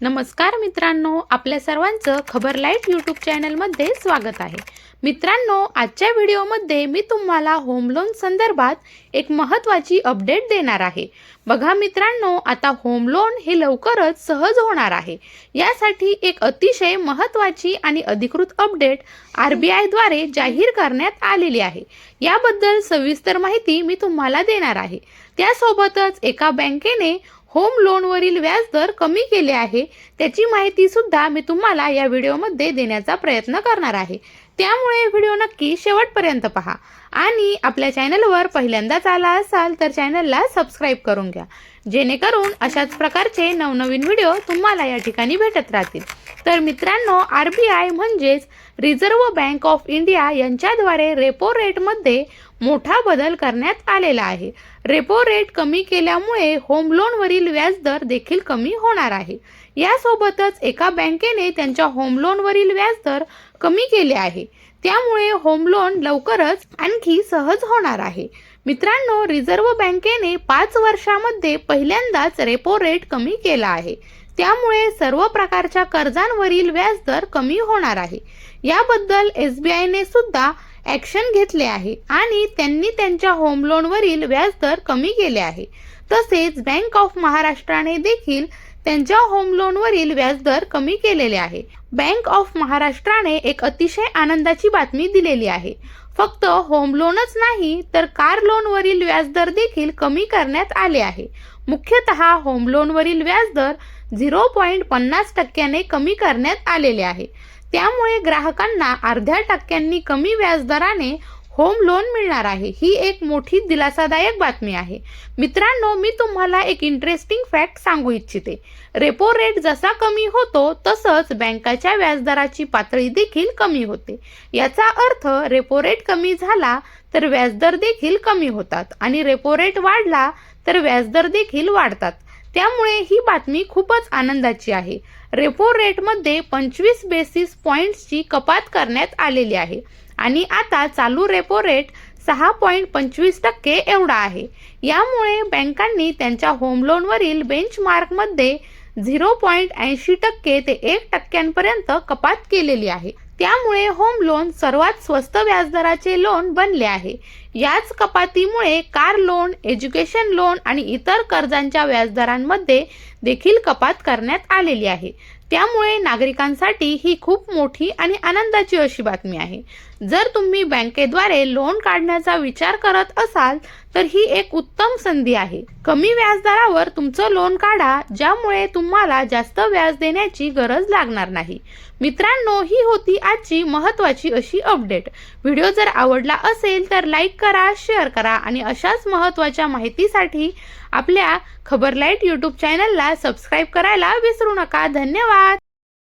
नमस्कार मित्रांनो आपल्या सर्वांचं खबर लाइट यूट्यूब चॅनलमध्ये स्वागत आहे. मित्रांनो आजच्या व्हिडिओमध्ये मी तुम्हाला होम लोन संदर्भात एक महत्त्वाची अपडेट देणार आहे. बघा मित्रांनो आता होम लोन हे लवकरच सहज होणार आहे. यासाठी एक अतिशय महत्त्वाची आणि अधिकृत अपडेट आर बी आयद्वारे जाहीर करण्यात आलेली आहे. याबद्दल सविस्तर माहिती मी तुम्हाला देणार आहे. त्यासोबतच एका बँकेने होम लोनवरील व्याजदर कमी केले आहे त्याची माहिती सुद्धा मी तुम्हाला या व्हिडिओमध्ये देण्याचा प्रयत्न करणार आहे. त्यामुळे व्हिडिओ नक्की शेवटपर्यंत पहा. आणि आपल्या चॅनलवर पहिल्यांदाच आला असाल तर चॅनलला सबस्क्राईब करून घ्या. जेणेकरून अशाच प्रकारचे नवनवीन व्हिडिओ तुम्हाला या ठिकाणी भेटत राहतील. तर मित्रांनो आर बी आय म्हणजेच रिझर्व्ह बँक ऑफ इंडिया यांच्याद्वारे रेपो रेटमध्ये मोठा बदल करण्यात आलेला आहे. रेपो रेट कमी केल्यामुळे होम लोनवरील व्याजदर देखील कमी होणार आहे. यासोबतच एका बँकेने त्यांच्या होम लोनवरील व्याजदर कमी केले आहे. त्यामुळे होम लोन लवकरच आणखी सहज होणार आहे. मित्रांनो रिझर्व्ह बँकेने पाच वर्षामध्ये पहिल्यांदाच रेपो रेट कमी केला आहे. त्यामुळे सर्व प्रकारच्या कर्जांवरील व्याजदर कमी होणार आहे. याबद्दल एस बी आयने सुद्धा ॲक्शन घेतले आहे आणि त्यांनी त्यांच्या होम लोनवरील व्याजदर कमी केले आहे. तसेच बँक ऑफ महाराष्ट्राने देखील त्यांच्या होम लोनवरील व्याजदर कमी केलेले आहे. बँक ऑफ महाराष्ट्राने एक अतिशय आनंदाची बातमी दिलेली आहे. फक्त होम लोनच नाही तर कार लोनवरील व्याजदर देखील कमी करण्यात आले आहे. मुख्यतः होम लोनवरील व्याजदर झिरो पॉईंट पन्नास टक्क्याने कमी करण्यात आलेले आहे. त्यामुळे ग्राहकांना अर्ध्या टक्क्यांनी कमी व्याजदराने होम लोन मिळणार आहे. ही एक मोठी दिलासादायक बातमी आहे. मित्रांनो मी तुम्हाला एक इंटरेस्टिंग फॅक्ट सांगू इच्छिते. रेपो रेट जसा कमी होतो तसंच बँकाच्या व्याजदराची पातळी देखील कमी होते. याचा अर्थ रेपो रेट कमी झाला तर व्याजदर देखील कमी होतात आणि रेपो रेट वाढला तर व्याजदर देखील वाढतात. त्यामुळे ही बातमी खूपच आनंदाची आहे. रेपो रेटमध्ये पंचवीस बेसिस पॉईंट्सची कपात करण्यात आलेली आहे. आणि आता चालू रेपो रेट सहा पॉईंट पंचवीस टक्के एवढा आहे. यामुळे बँकांनी त्यांच्या होम लोनवरील बेंचमार्कमध्ये झिरो पॉईंट ऐंशी टक्के ते एक टक्क्यांपर्यंत कपात केलेली आहे. त्यामुळे होम लोन सर्वात स्वस्त व्याजदराचे लोन बनले आहे. याच कपातीमुळे कार लोन एज्युकेशन लोन आणि इतर कर्जांच्या व्याजदरांमध्ये देखील कपात करण्यात आलेली आहे. त्यामुळे नागरिकांसाठी ही खूप मोठी आणि आनंदाची अशी बातमी आहे. जर तुम्ही बँकेद्वारे लोन काढण्याचा विचार करत असाल तर ही एक उत्तम संधी आहे. कमी व्याजदरावर तुमचं लोन काढा ज्यामुळे तुम्हाला जास्त व्याज देण्याची गरज लागणार नाही. मित्रांनो ही होती आजची महत्त्वाची अशी अपडेट व्हिडिओ जर आवडला असेल तर लाईक करा शेअर करा आणि अशाच महत्त्वाच्या माहितीसाठी आपल्या खबर लाइट यूट्यूब चॅनलला सबस्क्राईब करायला विसरू नका. धन्यवाद!